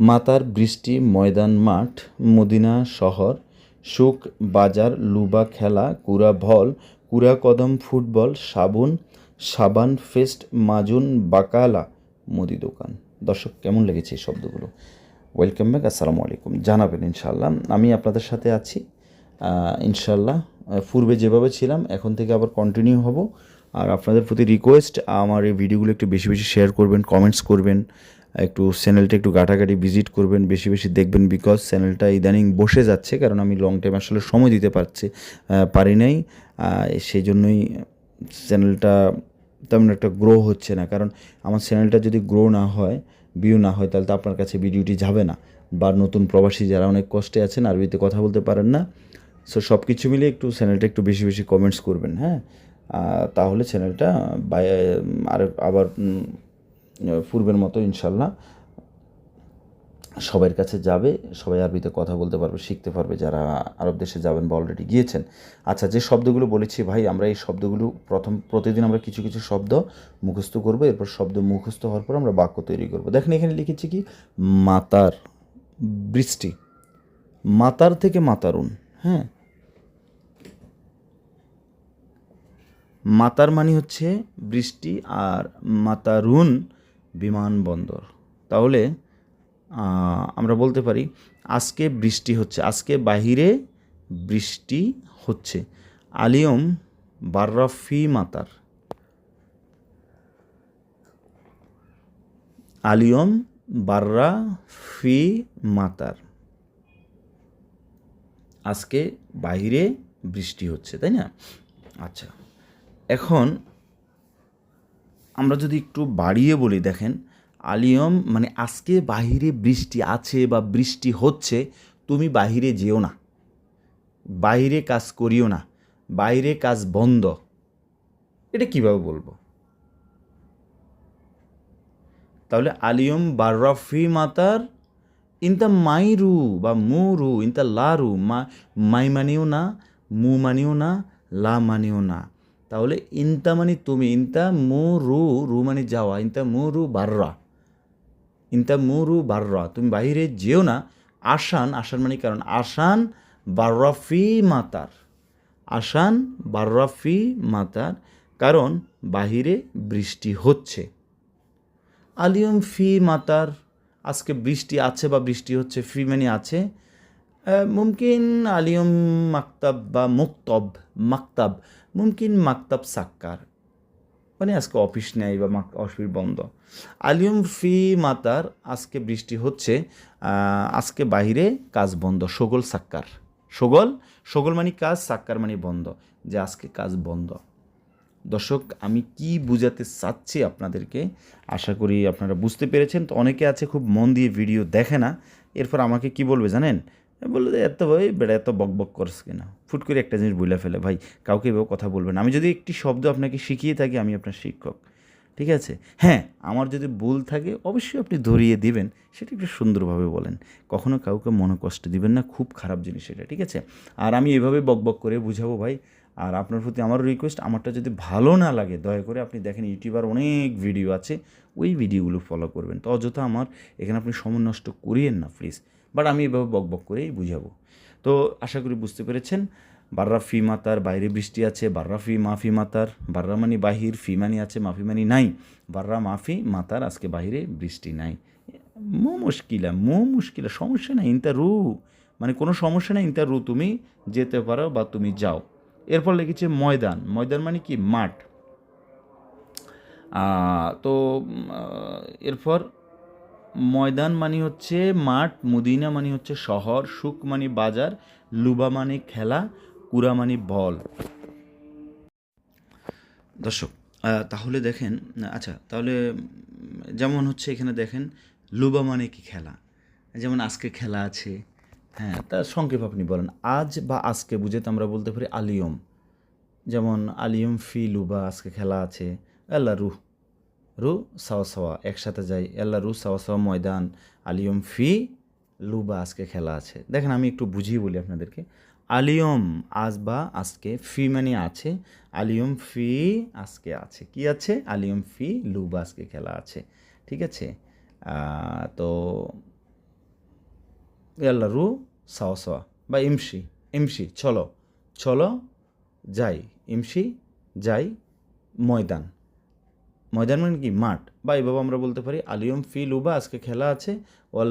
মাতার বৃষ্টি, ময়দান মাঠ, মদিনা শহর, সুখ বাজার, লুবা খেলা, কুড়া ভল, কুড়া কদম ফুটবল, সাবুন, সাবান ফেস্ট, মাজুন, বাকালা, মুদি দোকান। দর্শক, কেমন লেগেছে এই শব্দগুলো? ওয়েলকাম ব্যাক আসসালামু আলাইকুম। জানাবেন ইনশাল্লাহ আমি আপনাদের সাথে আছি। ইনশাল্লাহ পূর্বে যেভাবে ছিলাম, এখন থেকে আবার কন্টিনিউ হব। আর আপনাদের প্রতি রিকোয়েস্ট আমার এই ভিডিওগুলো একটু বেশি বেশি শেয়ার করবেন কমেন্টস করবেন। একটু চ্যানেলটা একটু ঘাটাঘাটি ভিজিট করবেন, বেশি বেশি দেখবেন বিকজ চ্যানেলটা ইদানিং বসে যাচ্ছে, কারণ আমি লং টাইম আসলে সময় দিতে পারছি পারি নাই সেই জন্যই চ্যানেলটা তেমন একটা গ্রো হচ্ছে না। কারণ আমার চ্যানেলটা যদি গ্রো না হয় ভিউ না হয়, তাহলে তো আপনার কাছে ভিডিওটি যাবে না। বা নতুন প্রবাসী যারা অনেক কষ্টে আছেন আরবিতে কথা বলতে পারেন না। সো সব কিছু মিলে একটু চ্যানেলটা একটু বেশি বেশি কমেন্টস করবেন হ্যাঁ? তাহলে চ্যানেলটা আর আবার পূর্বের মতো ইনশাল্লাহ সবার কাছে যাবে, সবাই আরবিতে কথা বলতে পারবে, শিখতে পারবে যারা আরব দেশে যাবেন বা অলরেডি গিয়েছেন। আচ্ছা যে শব্দগুলো বলেছি ভাই, আমরা এই শব্দগুলো প্রথম, প্রতিদিন আমরা কিছু কিছু শব্দ মুখস্থ করব, এরপর শব্দ মুখস্থ হওয়ার পর আমরা বাক্য তৈরি করব। দেখেন এখানে লিখেছি কি? মাতার, বৃষ্টি। মাতার থেকে মাতারুন হ্যাঁ? মাতার মানে হচ্ছে বৃষ্টি আর মাতারুন বিমানবন্দর তাহলে আমরা বলতে পারি, আজকে বৃষ্টি হচ্ছে, আজকে বাহিরে বৃষ্টি হচ্ছে। আলিয়ম বার্রাফি মাতার। আলিয়ম বার্রা ফি মাতার। আজকে বাইরে বৃষ্টি হচ্ছে, তাই না? আচ্ছা এখন আমরা যদি একটু বাড়িয়ে বলি, দেখেন, আলিয়ম মানে আজকে বাহিরে বৃষ্টি আছে বা বৃষ্টি হচ্ছে, তুমি বাহিরে যেও না। বাইরে কাজ করিও না। বাইরে কাজ বন্ধ। এটা কীভাবে বলব? তাহলে আলিয়ম বার্রাফি মাতার, ইন ইনতা মাইরু বা মুরু ইনতা লারু, মা, মাই মানিও না, মু মানিও না, লা মানিও না। তাহলে ইনতা মানে তুমি, ইনতা মু রু রু মানে যাওয়া, ইনতা মু রু বাররা। ইনতা মু রু বাররা, তুমি বাইরে যেও না, আসান আসান মানে কারণ, আসান বার্রাফি মাতার, আসান বার্রাফি মাতার, কারণ বাহিরে বৃষ্টি হচ্ছে। আলিয়ম ফি মাতার, আজকে বৃষ্টি আছে বা বৃষ্টি হচ্ছে, ফি মানে আছে মুমকিন আলিয়ম মাকতাব বা মুক্তব, মাকতাব। মুমকিন, মাকতাব, সাক্কার। মানে আজকে অফিস নেই বা অফিস বন্ধ। আলিয়ম ফি মাতার, আজকে বৃষ্টি হচ্ছে আজকে বাইরে কাজ বন্ধ। সগল, সাক্কার। সগল সগল মানে কাজ, সাক্কার মানে বন্ধ, যে আজকে কাজ বন্ধ। দর্শক, আমি কি বুঝাতে চাচ্ছি আপনাদেরকে, আশা করি আপনারা বুঝতে পেরেছেন। তো অনেকে আছে খুব মন দিয়ে ভিডিও দেখে না। এরপর আমাকে কি বলবে জানেন? বলল এত ভাই, বেড়া, এত বক বক করস কিনা? ফুট করে একটা জিনিস বইলা ফেলে, ভাই, কাউকে এভাবে কথা বলবেন আমি যদি একটি শব্দ আপনাকে শিখিয়ে থাকি, আমি আপনার শিক্ষক, ঠিক আছে? হ্যাঁ আমার যদি ভুল থাকে, অবশ্যই আপনি ধরিয়ে দিবেন। সেটা একটু সুন্দরভাবে বলেন। কখনো কাউকে মনে কষ্ট দিবেন না, খুব খারাপ জিনিস এটা, ঠিক আছে? আর আমি এভাবে বক বক করে বুঝাবো, ভাই, আর আপনার প্রতি আমারও রিকোয়েস্ট আমারটা যদি ভালো না লাগে, দয়া করে আপনি দেখেন, ইউটিউবার অনেক ভিডিও আছে, ওই ভিডিওগুলো ফলো করবেন। তো অযথা আমার, এখানে আপনি সময় নষ্ট করিয়েন না প্লিজ বাট আমি এভাবে বক বক করেই বুঝাবো। তো আশা করি বুঝতে পেরেছেন। বাররা ফি মাতার বাইরে বৃষ্টি আছে, বাররা ফি মাফি মাতার, বাররা মানি বাহির ফি মানি আছে, মাফি মানি নাই। বাররা মাফি মাতার আজকে বাহিরে বৃষ্টি নাই। মো মুশকিলা মো মুশকিলা, সমস্যা নাই, ইনতা রু। মানে কোনো সমস্যা নাই, ইনতা রু, তুমি যেতে পারো বা তুমি যাও। এরপর লিখেছে ময়দান। ময়দান মানে কি? মাঠ। তো এরপর ময়দান মানে হচ্ছে মাঠ, মদিনা মানে হচ্ছে শহর সুখ মানে বাজার, লুবা মানে খেলা, কুরা মানে বল। দর্শক তাহলে দেখেন আচ্ছা তাহলে যেমন হচ্ছে এখানে দেখেন, লুবা মানে কি খেলা? যেমন আজকে খেলা আছে হ্যাঁ তার সংক্ষেপ আপনি বলেন, আজ বা আজকে বুঝে তো আমরা বলতে পারি আলিয়ম। যেমন আলিয়ম ফি লুবা আজকে খেলা আছে, আল্লাহ রুহ। রু সাওয়া একসাথে যাই। এল্লা রু সাওয়া ময়দান, আলিয়ম ফি লুবা, আজকে খেলা আছে। দেখেন আমি একটু বুঝিয়ে বলি আপনাদেরকে। আলিয়ম আজ বা আজকে ফি মানে আছে, আলিয়ম ফি আজকে আছে। কি আছে? আলিয়ম ফি লুবা আজকে খেলা আছে। ঠিক আছে? তো ইয়াল্লা রু সাওয়া বা ইমসি ইমসি চলো চলো, যাই ইমসি যাই, ময়দান। ময়দান মানে কি? মাঠ। বা এভাবে আমরা বলতে পারি, আলিয়ম ফিল উবা আজকে খেলা আছে। ওয়াল্লা